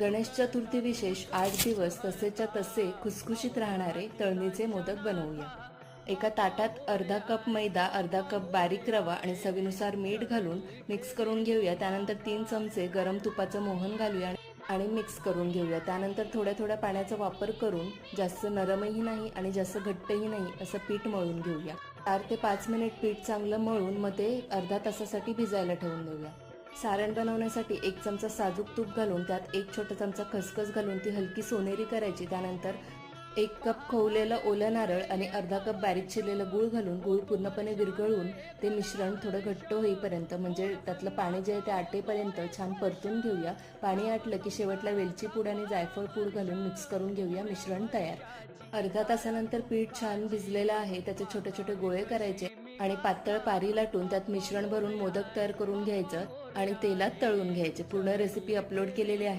गणेश चतुर्थी विशेष आठ दिवस तसेच्या तसे खुसखुशीत राहणारे तळणीचे मोदक बनवूया. एका ताटात अर्धा कप मैदा अर्धा कप बारीक रवा आणि चवीनुसार मीठ घालून मिक्स करून घेऊया. त्यानंतर तीन चमचे गरम तुपाचं मोहन घालूया आणि मिक्स करून घेऊया. त्यानंतर थोड्या थोड्या पाण्याचा वापर करून जास्त नरमही नाही आणि जास्त घट्टही नाही असं पीठ मळून घेऊया. चार ते पाच मिनिट पीठ चांगलं मळून मग ते अर्धा तासासाठी भिजायला ठेवून देऊया. सारण बनवण्यासाठी एक चमचा साजूक तूप घालून त्यात एक छोटा चमचा खसखस घालून ती हलकी सोनेरी करायची. त्यानंतर एक कप खवलेलं ओलं नारळ आणि अर्धा कप बारीक चिरलेलं गूळ घालून गूळ पूर्णपणे विरघळून ते मिश्रण थोडं घट्ट होईपर्यंत म्हणजे त्यातलं पाणी जे आहे ते आटेपर्यंत छान परतून घेऊया. पाणी आटलं की शेवटला वेलची पूड आणि जायफळ पूड घालून मिक्स करून घेऊया मिश्रण तयार. अर्धा तासानंतर पीठ छान भिजलेलं आहे त्याचे छोटे छोटे गोळे करायचे आणि पातळ पारी लाटून त्यात मिश्रण भरून मोदक तयार करून घ्यायचं आणि तेलात तळून घ्यायचे. पूर्ण रेसिपी अपलोड केलेली आहे.